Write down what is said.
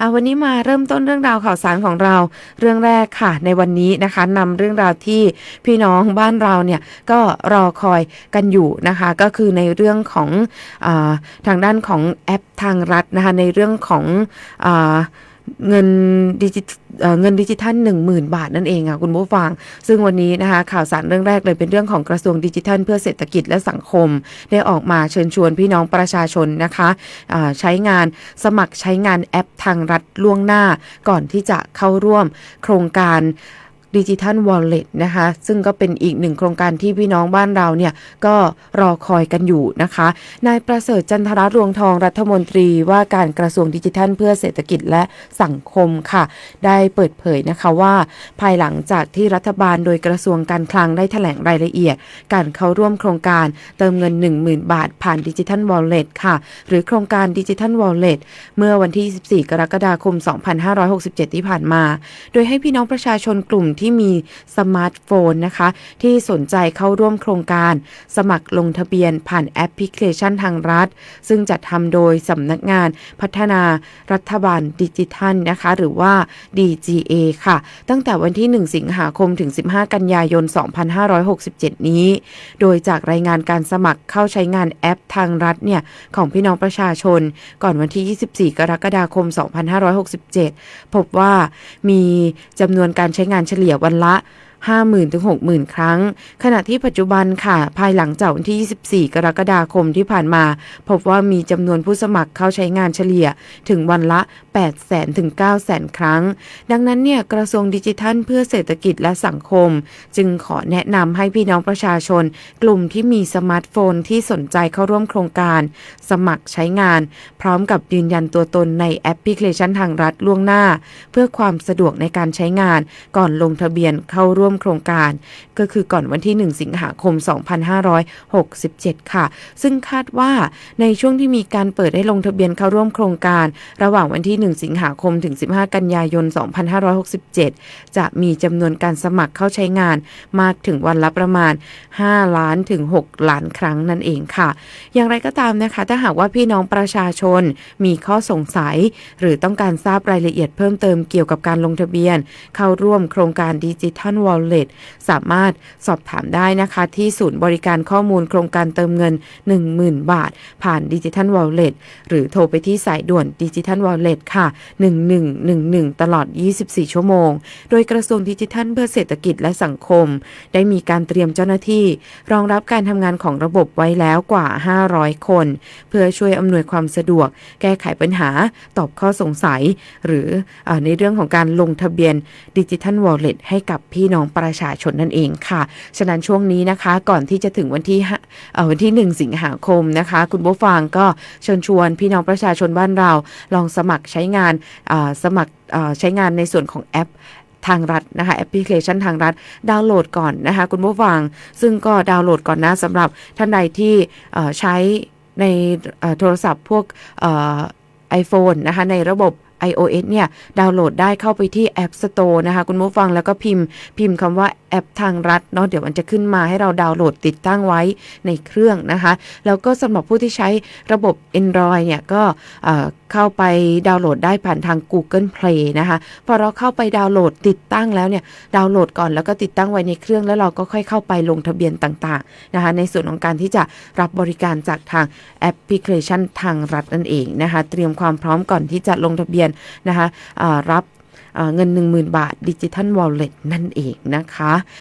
อาวันนี้มาเริ่มต้นเรื่องราวข่าวสารของเรา เรื่องแรกค่ะ ในวันนี้นะคะนำเรื่องราวที่พี่น้องบ้านเราเนี่ยก็รอคอยกันอยู่นะคะ ก็คือในเรื่องของอทางด้านของแอปทางรัฐนะคะในเรื่องของอ เงินดิจิเเงินดิจิทัล 10,000 บาทนั่นเองค่ะคุณผู้ฟัง ซึ่งวันนี้นะคะข่าวสารเรื่องแรกเลยเป็นเรื่องของกระทรวงดิจิทัล เพื่อเศรษฐกิจและสังคม ได้ออกมาเชิญชวนพี่น้องประชาชนนะคะใช้งานสมัครใช้งานแอปทางรัฐล่วงหน้า ก่อนที่จะเข้าร่วมโครงการ ดิจิทัลวอลเล็ตนะคะ ซึ่งก็เป็นอีกหนึ่งโครงการที่พี่น้องบ้านเราเนี่ยก็รอคอยกันอยู่นะคะ นายประเสริฐจันทรรวงทองรัฐมนตรีว่าการกระทรวงดิจิทัลเพื่อเศรษฐกิจและสังคมค่ะ ได้เปิดเผยนะคะว่า ภายหลังจากที่รัฐบาลโดยกระทรวงการคลังได้แถลงรายละเอียด การเข้าร่วมโครงการเติมเงิน 10,000 บาท ผ่านดิจิทัลวอลเล็ตค่ะ หรือโครงการดิจิทัลวอลเล็ตเมื่อวันที่24กรกฎาคม 2567 ที่ผ่านมา โดยให้พี่น้องประชาชนกลุ่มที่ที่มีสมาร์ทโฟนนะคะ ที่สนใจเข้าร่วมโครงการ สมัครลงทะเบียนผ่านแอปพลิเคชันทางรัฐ ซึ่งจัดทำโดยสำนักงานพัฒนารัฐบาลดิจิทัลนะคะ หรือว่า DGA ค่ะ ตั้งแต่วันที่ 1 สิงหาคมถึง 15 กันยายน 2567 นี้ โดยจากรายงานการสมัครเข้าใช้งานแอปทางรัฐเนี่ย ของพี่น้องประชาชน ก่อนวันที่ 24 กรกฎาคม 2567 พบว่ามีจำนวนการใช้งานเฉลี่ยลี่ยวันละ 50,000ถึง60,000 ครั้ง ขณะที่ปัจจุบันค่ะ ภายหลังจากวันที่ 24 กรกฎาคมที่ผ่านมา พบว่ามีจำนวนผู้สมัครเข้าใช้งานเฉลี่ยถึงวันละ 800,000ถึง900,000 ครั้ง ดังนั้นเนี่ยกระทรวงดิจิทัลเพื่อเศรษฐกิจและสังคม จึงขอแนะนำให้พี่น้องประชาชน กลุ่มที่มีสมาร์ทโฟนที่สนใจเข้าร่วมโครงการ สมัครใช้งาน พร้อมกับยืนยันตัวตนในแอปพลิเคชันทางรัฐล่วงหน้า เพื่อความสะดวกในการใช้งาน ก่อนลงทะเบียนเข้าร่วมโครงการ ก็คือก่อนวันที่ 1 สิงหาคม 2567 ค่ะ ซึ่งคาดว่าในช่วงที่มีการเปิดให้ลงทะเบียนเข้าร่วมโครงการ ระหว่างวันที่ 1 สิงหาคมถึง 15 กันยายน 2567 จะมีจำนวนการสมัครเข้าใช้งานมากถึงวันละประมาณ 5 ล้านถึง 6 ล้านครั้งนั่นเองค่ะ อย่างไรก็ตามนะคะ ถ้าหากว่าพี่น้องประชาชนมีข้อสงสัย หรือต้องการทราบรายละเอียดเพิ่มเติมเกี่ยวกับการลงทะเบียน เข้าร่วมโครงการดิจิทัลวอลเล็ตสามารถสอบถามได้นะคะ ที่ศูนย์บริการข้อมูลโครงการเติมเงิน 10,000 บาท ผ่านดิจิทัลวอลเล็ตหรือโทรไปที่สายด่วนดิจิทัลวอลเล็ตค่ะ 1111 ตลอด 24 ชั่วโมง โดยกระทรวงดิจิทัลเพื่อเศรษฐกิจและสังคม ได้มีการเตรียมเจ้าหน้าที่ รองรับการทำงานของระบบไว้แล้วกว่า 500 คน เพื่อช่วยอำนวยความสะดวก แก้ไขปัญหาตอบข้อสงสัย หรือออในเรื่องของการลงทะเบียนดิจิทัลวอลเล็ตให้กับพี่น้องประชาชนนั่นเองค่ะ ฉะนั้นช่วงนี้นะคะก่อนที่จะถึงวันที่ห้าเอ่อวันที่ 1 สิงหาคมนะคะ คุณผู้ฟังก็เชิญชวนพี่น้องประชาชนบ้านเราลองสมัครใช้งานสมัครใช้งานในส่วนของแอปทางรัฐนะคะแอปพลิเคชันทางรัฐดาวน์โหลดก่อนนะคะคุณผู้ฟัง ซึ่งก็ดาวน์โหลดก่อนนะสำหรับท่านใดที่ใช้ในโทรศัพท์พวกไอโฟนนะคะในระบบ iOS เนี่ยดาวน์โหลดได้เข้าไปที่ App Store นะคะ คุณผู้ฟังแล้วก็พิมพ์พิมพ์คำว่าแอปทางรัฐเนาะเดี๋ยวมันจะขึ้นมาให้เราดาวน์โหลดติดตั้งไว้ในเครื่องนะคะ แล้วก็สำหรับผู้ที่ใช้ระบบ Android เนี่ยก็เข้าไปดาวน์โหลดได้ผ่านทาง Google Play นะคะพอเราเข้าไปดาวน์โหลดติดตั้งแล้วเนี่ยดาวน์โหลดก่อนแล้วก็ติดตั้งไว้ในเครื่องแล้วเราก็ค่อยเข้าไปลงทะเบียนต่างๆนะคะในส่วนของการที่จะรับบริการจากทางแอปพลิเคชันทางรัฐนั่นเองนะคะ เตรียมความพร้อมก่อนที่จะลงทะเบียนนะคะรับเงิน 10,000 บาทดิจิทัลวอลเล็ตนั่นเองนะคะ